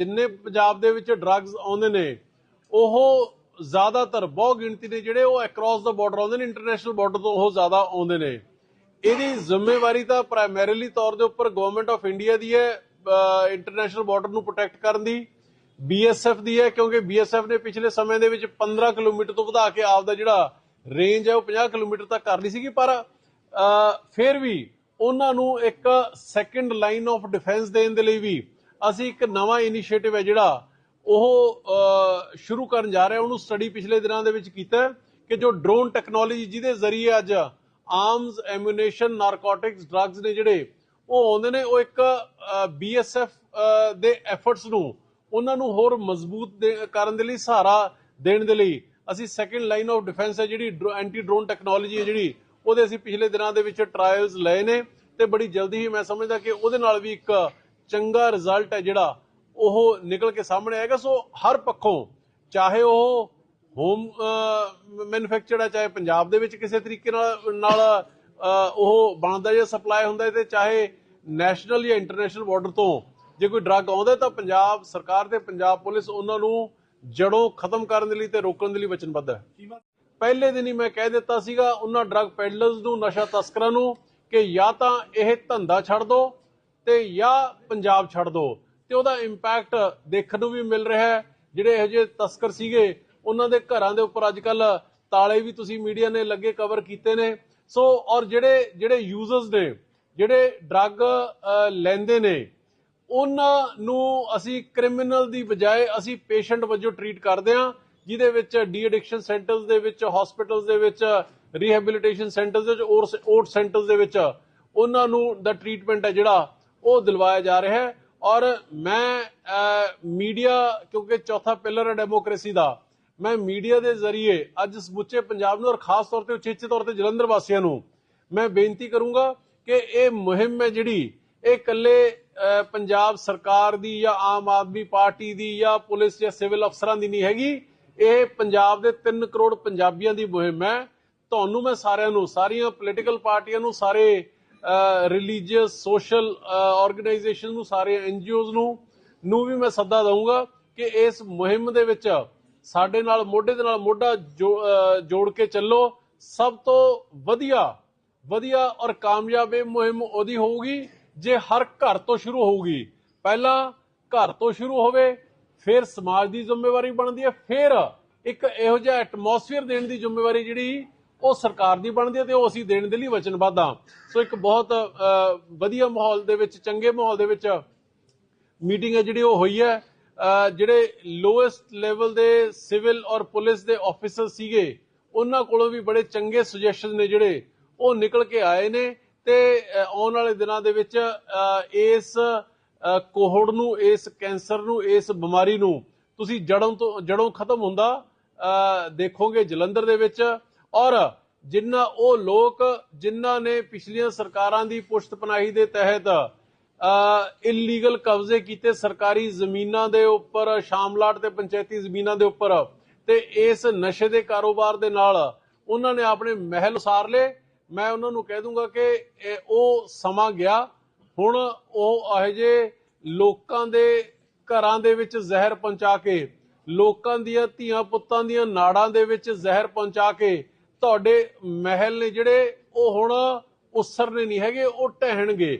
ਜਿੰਨੇ ਪੰਜਾਬ ਦੇ ਵਿੱਚ ਡਰੱਗਸ ਆਉਂਦੇ ਨੇ, ਉਹ ਜ਼ਿਆਦਾਤਰ ਬਹੁ ਗਿਣਤੀ ਨੇ ਜਿਹੜੇ ਉਹ ਅਕ੍ਰੋਸ ਦਾ ਬਾਰਡਰ ਆਉਂਦੇ ਨੇ ਇੰਟਰਨੈਸ਼ਨਲ ਬਾਰਡਰ ਤੋਂ ਉਹ ਜ਼ਿਆਦਾ ਆਉਂਦੇ ਨੇ। ਇਹਦੀ ਜ਼ਿੰਮੇਵਾਰੀ ਤਾਂ ਪ੍ਰਾਇਮਰੀਲੀ ਤੌਰ ਦੇ ਉੱਪਰ ਗਵਰਨਮੈਂਟ ਆਫ ਇੰਡੀਆ ਦੀ ਹੈ ਇੰਟਰਨੈਸ਼ਨਲ ਬਾਰਡਰ ਨੂੰ ਪ੍ਰੋਟੈਕਟ ਕਰਨ ਦੀ ਬੀਐਸਐਫ ਦੀ ਹੈ, ਕਿਉਂਕਿ ਬੀਐਸਐਫ ਨੇ ਪਿਛਲੇ ਸਮੇਂ ਦੇ ਵਿੱਚ 15 ਕਿਲੋਮੀਟਰ ਤੋਂ ਵਧਾ ਕੇ ਆਪ ਦਾ ਜਿਹੜਾ ਰੇਂਜ ਹੈ, ਉਹ 50 ਕਿਲੋਮੀਟਰ ਤੱਕ ਕਰ ਲਈ ਸੀਗੀ, ਪਰ ਫਿਰ ਵੀ ਉਹਨਾਂ ਨੂੰ ਇੱਕ ਸੈਕੰਡ ਲਾਈਨ ਆਫ ਡਿਫੈਂਸ ਦੇਣ ਦੇ ਲਈ ਵੀ ਅਸੀਂ ਇੱਕ ਨਵਾਂ ਇਨੀਸ਼ੀਏਟਿਵ ਹੈ ਜਿਹੜਾ ਉਹ ਸ਼ੁਰੂ ਕਰਨ ਜਾ ਰਹੇ ਉਹਨੂੰ ਸਟੱਡੀ ਪਿਛਲੇ ਦਿਨਾਂ ਦੇ ਵਿੱਚ ਕੀਤਾ ਕਿ ਜੋ ਡਰੋਨ ਟੈਕਨੋਲੋਜੀ ਜਿਹਦੇ ਜ਼ਰੀਏ ਅੱਜ ਆਰਮਸ ਐਮੂਨੇਸ਼ਨ ਨਾਰਕੋਟਿਕਸ ਡਰੱਗਸ ਨੇ ਜਿਹੜੇ, ਉਹ ਆਉਂਦੇ ਨੇ, ਉਹ ਇੱਕ ਬੀਐਸਐਫ ਦੇ ਐਫਰਟਸ ਨੂੰ, ਉਹਨਾਂ ਨੂੰ ਹੋਰ ਮਜ਼ਬੂਤ ਦੇ- ਕਰਨ ਦੇ ਲਈ, ਸਹਾਰਾ ਦੇਣ ਦੇ ਲਈ ਅਸੀਂ ਸੈਕੰਡ ਲਾਈਨ ਆਫ ਡਿਫੈਂਸ ਹੈ ਜਿਹੜੀ ਐਂਟੀ ਡਰੋਨ ਟੈਕਨੋਲੋਜੀ ਹੈ ਜਿਹੜੀ, ਉਹਦੇ ਅਸੀਂ ਪਿਛਲੇ ਦਿਨਾਂ ਦੇ ਵਿੱਚ ਟ੍ਰਾਇਲਸ ਲਏ ਨੇ ਤੇ ਬੜੀ ਜਲਦੀ ਹੀ ਮੈਂ ਸਮਝਦਾ ਕਿ ਉਹਦੇ ਨਾਲ ਵੀ ਇੱਕ ਚੰਗਾ ਰਿਜ਼ਲਟ ਹੈ ਜਿਹੜਾ ਉਹ ਨਿਕਲ ਕੇ ਸਾਹਮਣੇ ਆਏਗਾ। ਸੋ ਹਰ ਪੱਖੋਂ, ਚਾਹੇ ਉਹ ਹੋਮ ਮੈਨੂਫੈਕਚਰਡ ਹੈ, ਚਾਹੇ ਪੰਜਾਬ ਦੇ ਵਿੱਚ ਕਿਸੇ ਤਰੀਕੇ ਨਾਲ ਨਾਲ ਉਹ ਬਣਦਾ ਜਾਂ ਸਪਲਾਈ ਹੁੰਦਾ ਤੇ ਚਾਹੇ ਨੈਸ਼ਨਲ ਜਾਂ ਇੰਟਰਨੈਸ਼ਨਲ ਬਾਰਡਰ ਤੋਂ ਜੇ ਕੋਈ ਡਰੱਗ ਆਉਂਦਾ ਤਾਂ ਪੰਜਾਬ ਸਰਕਾਰ ਤੇ ਪੰਜਾਬ ਪੁਲਿਸ ਉਹਨਾਂ ਨੂੰ ਜੜੋਂ ਖਤਮ ਕਰਨ ਦੇ ਲਈ ਤੇ ਰੋਕਣ ਦੇ ਲਈ ਵਚਨਬੱਧ ਹੈ। ਪਹਿਲੇ ਦਿਨ ਹੀ ਮੈਂ ਕਹਿ ਦਿੱਤਾ ਸੀਗਾ, ਉਹਨਾਂ ਡਰੱਗ ਪੈਡਲਰਸ ਨੂੰ, ਨਸ਼ਾ ਤਸਕਰਾਂ ਨੂੰ ਕਿ ਜਾਂ ਤਾਂ ਇਹ ਧੰਦਾ ਛੱਡ ਦਿਓ ਤੇ ਜਾਂ ਪੰਜਾਬ ਛੱਡ ਦਿਓ ਤੇ ਉਹਦਾ ਇੰਪੈਕਟ ਦੇਖਣ ਨੂੰ ਵੀ ਮਿਲ ਰਿਹਾ ਹੈ। ਜਿਹੜੇ ਇਹੋ ਜਿਹੇ ਤਸਕਰ ਸੀਗੇ, ਉਹਨਾਂ ਦੇ ਘਰਾਂ ਦੇ ਉੱਪਰ ਅੱਜ ਕੱਲ ਤਾਲੇ ਵੀ ਤੁਸੀਂ ਮੀਡੀਆ ਨੇ ਲੱਗੇ ਕਵਰ ਕੀਤੇ ਨੇ। ਸੋ ਔਰ ਜਿਹੜੇ ਜਿਹੜੇ ਯੂਜ਼ਰਸ ਨੇ, ਜਿਹੜੇ ਡਰੱਗ ਲੈਂਦੇ ਨੇ, ਉਹਨਾਂ ਨੂੰ ਅਸੀਂ ਕ੍ਰਿਮੀਨਲ ਦੀ ਬਜਾਏ ਅਸੀਂ ਪੇਸ਼ੈਂਟ ਵਜੋਂ ਟਰੀਟ ਕਰਦੇ ਹਾਂ, ਜਿਹਦੇ ਵਿੱਚ ਡੀ ਐਡਿਕਸ਼ਨ ਸੈਂਟਰਸ ਦੇ ਵਿੱਚ ਹਸਪੀਟਲਸ ਦੇ ਵਿੱਚ ਰੀਹੈਬਿਲਿਟੇਸ਼ਨ ਸੈਂਟਰਸ ਦੇ ਵਿੱਚ ਓਟ ਸੈਂਟਰਸ ਦੇ ਵਿੱਚ, ਉਹਨਾਂ ਨੂੰ ਦਾ ਟ੍ਰੀਟਮੈਂਟ ਹੈ ਜਿਹੜਾ ਉਹ ਦਿਲਵਾਇਆ ਜਾ ਰਿਹਾ ਹੈ। ਔਰ ਮੈਂ ਮੀਡੀਆ, ਕਿਉਂਕਿ ਚੌਥਾ ਪਿਲਰ ਹੈ ਡੈਮੋਕ੍ਰੇਸੀ ਦਾ, ਮੈਂ ਮੀਡੀਆ ਦੇ ਜ਼ਰੀਏ ਅੱਜ ਸਮੁੱਚੇ ਪੰਜਾਬ ਨੂੰ ਔਰ ਖਾਸ ਤੌਰ ਤੇ ਉਚੇਚੇ ਤੌਰ ਤੇ ਜਲੰਧਰ ਵਾਸੀਆਂ ਨੂੰ ਮੈਂ ਬੇਨਤੀ ਕਰੂੰਗਾ ਕਿ ਇਹ ਮੁਹਿੰਮ ਹੈ ਜਿਹੜੀ, ਇਹ ਇਕੱਲੇ ਪੰਜਾਬ ਸਰਕਾਰ ਦੀ ਜਾਂ ਆਮ ਆਦਮੀ ਪਾਰਟੀ ਦੀ ਜਾਂ ਪੁਲਿਸ ਜਾਂ ਸਿਵਲ ਅਫਸਰਾਂ ਦੀ ਨਹੀਂ ਹੈਗੀ। ਇਹ ਪੰਜਾਬ ਦੇ 3 ਕਰੋੜ ਪੰਜਾਬੀਆਂ ਦੀ ਮੁਹਿੰਮ ਹੈ। ਤੁਹਾਨੂੰ ਮੈਂ ਸਾਰਿਆਂ ਨੂੰ, ਸਾਰੀਆਂ ਪੋਲੀਟੀਕਲ ਪਾਰਟੀਆਂ ਨੂੰ, ਸਾਰੇ ਰਿਲੀਜੀਅਸ ਸੋਸ਼ਲ ਆਰਗੇਨਾਈਜੇਸ਼ਨ ਨੂੰ, ਸਾਰੇ ਐਨਜੀਓਜ਼ ਨੂੰ ਨੂੰ ਵੀ ਮੈਂ ਸੱਦਾ ਦਊਂਗਾ ਕਿ ਇਸ ਮੁਹਿੰਮ ਦੇ ਵਿੱਚ ਸਾਡੇ ਨਾਲ, ਮੋਢੇ ਦੇ ਨਾਲ ਮੋਢਾ ਜੋੜ ਕੇ ਚੱਲੋ। ਸਭ ਤੋਂ ਵਧੀਆ ਵਧੀਆ ਔਰ ਕਾਮਯਾਬ ਇਹ ਮੁਹਿੰਮ ਉਹਦੀ ਹੋਊਗੀ ਜੇ ਹਰ ਘਰ ਤੋਂ ਸ਼ੁਰੂ ਹੋਊਗੀ। ਪਹਿਲਾਂ ਘਰ ਤੋਂ ਸ਼ੁਰੂ ਹੋਵੇ, ਫਿਰ ਸਮਾਜ ਦੀ ਜ਼ਿੰਮੇਵਾਰੀ ਬਣਦੀ ਹੈ, ਫਿਰ ਇੱਕ ਇਹੋ ਜਿਹਾ ਐਟਮੋਸਫੀਅਰ ਦੇਣ ਦੀ ਜ਼ਿੰਮੇਵਾਰੀ ਜਿਹੜੀ ਉਹ ਸਰਕਾਰ ਦੀ ਬਣਦੀ ਹੈ ਤੇ ਉਹ ਅਸੀਂ ਦੇਣ ਦੇ ਲਈ ਵਚਨਬੱਧ ਆ ਸੋ ਇੱਕ ਬਹੁਤ ਅਹ, ਵਧੀਆ ਮਾਹੌਲ ਦੇ ਵਿੱਚ ਚੰਗੇ ਮਾਹੌਲ ਦੇ ਵਿੱਚ ਮੀਟਿੰਗ ਹੈ ਜਿਹੜੀ ਉਹ ਹੋਈ ਹੈ। ਜਿਹੜੇ ਲੋਐਸਟ ਲੈਵਲ ਦੇ ਸਿਵਲ ਔਰ ਪੁਲਿਸ ਦੇ ਆਫੀਸਰ ਸੀਗੇ ਉਹਨਾਂ ਕੋਲੋਂ ਵੀ ਬੜੇ ਚੰਗੇ ਸੁਜੈਸ਼ਨ ਨੇ ਜਿਹੜੇ ਉਹ ਨਿਕਲ ਕੇ ਆਏ ਨੇ ਤੇ ਅਹ ਆਉਣ ਵਾਲੇ ਦਿਨਾਂ ਦੇ ਵਿੱਚ ਇਸ ਕੋਹੜ ਨੂੰ ਇਸ ਕੈਂਸਰ ਨੂੰ ਇਸ ਬਿਮਾਰੀ ਨੂੰ ਤੁਸੀਂ ਜੜੋਂ ਤੋਂ ਜੜੋਂ ਖਤਮ ਹੁੰਦਾ ਦੇਖੋਗੇ ਜਲੰਧਰ ਦੇ ਵਿੱਚ। ਔਰ ਜਿਨ੍ਹਾਂ ਉਹ ਲੋਕ ਜਿਨ੍ਹਾਂ ਨੇ ਪਿਛਲੀਆਂ ਸਰਕਾਰਾਂ ਦੀ ਪੁਸ਼ਤਪਨਾਹੀ ਦੇ ਤਹਿਤ ਇਲੀਗਲ ਕਬਜ਼ੇ ਕੀਤੇ ਸਰਕਾਰੀ ਜ਼ਮੀਨਾਂ ਦੇ ਉੱਪਰ, ਸ਼ਾਮਲਾਟ ਤੇ ਪੰਚਾਇਤੀ ਜ਼ਮੀਨਾਂ ਦੇ ਉੱਪਰ ਤੇ ਇਸ ਨਸ਼ੇ ਦੇ ਕਾਰੋਬਾਰ ਦੇ ਨਾਲ ਉਹਨਾਂ ਨੇ ਆਪਣੇ ਮਹਿਲ ਉਸਾਰ ਲਏ। ਮੈਂ ਉਹਨਾਂ ਨੂੰ ਕਹਿ ਦੂੰਗਾ ਕਿ ਇਹ ਉਹ ਸਮਾਂ ਗਿਆ। ਹੁਣ ਉਹ ਇਹੋ ਲੋਕਾਂ ਦੇ ਘਰਾਂ ਦੇ ਵਿੱਚ ਜ਼ਹਿਰ ਪਹੁੰਚਾ ਕੇ, ਲੋਕਾਂ ਦੀਆਂ ਧੀਆਂ ਪੁੱਤਾਂ ਦੀਆਂ ਨਾੜਾਂ ਦੇ ਵਿੱਚ ਜ਼ਹਿਰ ਪਹੁੰਚਾ ਕੇ ਤੁਹਾਡੇ ਮਹਿਲ ਨੇ ਜਿਹੜੇ ਉਹ ਹੁਣ ਉਸਰਨੇ ਨਹੀਂ ਹੈਗੇ ਉਹ ਢਹਿਣਗੇ